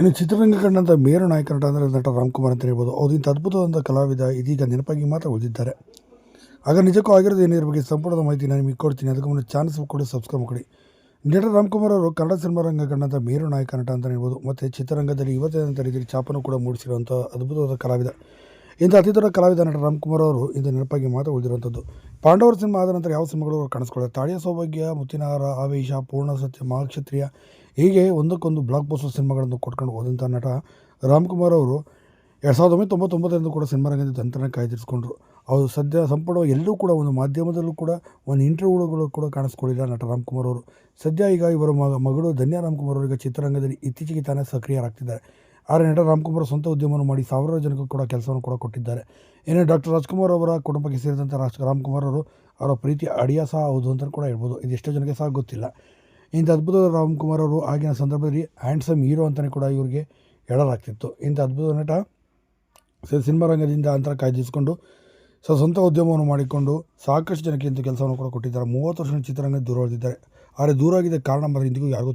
ಇನ್ನು ಚಿತ್ರರಂಗ ಕಂಡಂಥ ಮೇರು ನಾಯಕ ನಟ ಅಂದರೆ ನಟ ರಾಮ್ಕುಮಾರ್ ಅಂತ ಹೇಳ್ಬೋದು. ಅವ್ರು ಇಂಥ ಅದ್ಭುತವಾದಂಥ ಕಲಾವಿದ ಇದೀಗ ನೆನಪಾಗಿ ಮಾತ್ರ ಉಳಿದಿದ್ದಾರೆ. ಆಗ ನಿಜಕ್ಕೂ ಆಗಿರೋದು ಏನಿದ್ರ ಬಗ್ಗೆ ಸಂಪೂರ್ಣ ಮಾಹಿತಿ ನಾನು ನಿಮಗೆ ಕೊಡ್ತೀನಿ. ಅದಕ್ಕೆ ಮುನ್ನ ಚಾನಲ್ಸ್ ಕೊಡಿ ಸಬ್ಸ್ಕ್ರೈಬ್ ಮಾಡಿ ನಟ ರಾಮ್ಕುಮಾರ್ ಅವರು ಕನ್ನಡ ಸಿನಿಮಾ ರಂಗ ಕಂಡಂಥ ಮೇರು ನಾಯಕ ನಟ ಅಂತ ಹೇಳ್ಬೋದು. ಮತ್ತು ಚಿತ್ರರಂಗದಲ್ಲಿ ಇವತ್ತಿನ ರೀತಿಯಲ್ಲಿ ಛಾಪನ್ನು ಕೂಡ ಮೂಡಿಸಿರುವಂಥ ಅದ್ಭುತವಾದ ಕಲಾವಿದ. ಇಂಥ ಅತಿ ದೊಡ್ಡ ಕಲಾವಿದ ನಟ ರಾಮ್ಕುಮಾರ್ ಅವರು ಇಂದು ನೆನಪಾಗಿ ಮಾತ್ರ ಉಳಿದಿರುವಂಥದ್ದು. ಪಾಂಡವರ ಸಿನಿಮಾ ಆದ ನಂತರ ಯಾವ ಸಿನಿಮಾಗಳು ಕಾಣಿಸ್ಕೊಳ್ಳುತ್ತೆ? ತಾಳಿಯ ಸೌಭಾಗ್ಯ, ಮುತ್ತಿನಹಾರ, ಆವೇಶ, ಪೂರ್ಣ ಸತ್ಯ ಮಹಾಕ್ಷತ್ರಿಯ ಹೀಗೆ ಒಂದಕ್ಕೊಂದು ಬ್ಲಾಕ್ ಬಸ್ಟರ್ ಸಿನಿಮಾಗಳನ್ನು ಕೊಟ್ಕೊಂಡು ಹೋದಂಥ ನಟ ರಾಮ್ಕುಮಾರ್ ಅವರು ಎರಡು ಸಾವಿರದ ಒಂಬೈ ತೊಂಬತ್ತೊಂಬತ್ತರಿಂದ ಕೂಡ ಸಿನಿಮಾ ರಂಗದ ತಂತ್ರನ ಕಾಯ್ದಿರಿಸ್ಕೊಂಡ್ರು. ಅವರು ಸದ್ಯ ಸಂಪೂರ್ಣ ಎಲ್ಲರೂ ಕೂಡ ಒಂದು ಮಾಧ್ಯಮದಲ್ಲೂ ಕೂಡ ಒಂದು ಇಂಟರ್ವ್ಯೂಗಳು ಕೂಡ ಕಾಣಿಸ್ಕೊಳ್ಳಿಲ್ಲ ನಟ ರಾಮ್ಕುಮಾರ್ ಅವರು. ಸದ್ಯ ಈಗ ಇವರ ಮಗ, ಮಗಳು ಧನ್ಯ ರಾಮ್ಕುಮಾರ್ ಅವರಿಗೆ ಚಿತ್ರರಂಗದಲ್ಲಿ ಇತ್ತೀಚೆಗೆ ತಾನೇ ಸಕ್ರಿಯರಾಗ್ತಿದ್ದಾರೆ. ಆದರೆ ನಟ ರಾಮ್ಕುಮಾರ್ ಸ್ವಂತ ಉದ್ಯಮವನ್ನು ಮಾಡಿ ಸಾವಿರಾರು ಜನಕ್ಕೂ ಕೂಡ ಕೆಲಸವನ್ನು ಕೂಡ ಕೊಟ್ಟಿದ್ದಾರೆ. ಏನೇ ಡಾಕ್ಟರ್ ರಾಜ್ಕುಮಾರ್ ಅವರ ಕುಟುಂಬಕ್ಕೆ ಸೇರಿದಂಥ ರಾಜ್ ರಾಮ್ಕುಮಾರ್ ಅವರು ಅವರ ಪ್ರೀತಿ ಅಡಿಯ ಸಹ ಹೌದು ಅಂತ ಕೂಡ ಹೇಳ್ಬೋದು. ಇದು ಎಷ್ಟೋ ಜನಕ್ಕೆ ಸಹ ಗೊತ್ತಿಲ್ಲ. ಇಂಥ ಅದ್ಭುತ ರಾಮ್ಕುಮಾರ್ ಅವರು ಆಗಿನ ಸಂದರ್ಭದಲ್ಲಿ ಹ್ಯಾಂಡ್ಸಮ್ ಹೀರೋ ಅಂತಲೇ ಕೂಡ ಇವರಿಗೆ ಹೇಳಲಾಗ್ತಿತ್ತು. ಇಂಥ ಅದ್ಭುತ ನಟ ಸಿನಿಮಾ ರಂಗದಿಂದ ಅಂತರ ಕಾಯ್ದಿರಿಸಿಕೊಂಡು ಸೊ ಸ್ವಂತ ಉದ್ಯಮವನ್ನು ಮಾಡಿಕೊಂಡು ಸಾಕಷ್ಟು ಜನಕ್ಕೆ ಇಂಥ ಕೆಲಸವನ್ನು ಕೂಡ ಕೊಟ್ಟಿದ್ದಾರೆ. ಮೂವತ್ತು ವರ್ಷ ಚಿತ್ರರಂಗ ದೂರ ಉಳಿದಿದ್ದಾರೆ. ಆದರೆ ದೂರ ಆಗಿದ್ದ ಕಾರಣ ಮಾತ್ರ ಇಂದಿಗೂ ಯಾರಿಗೂ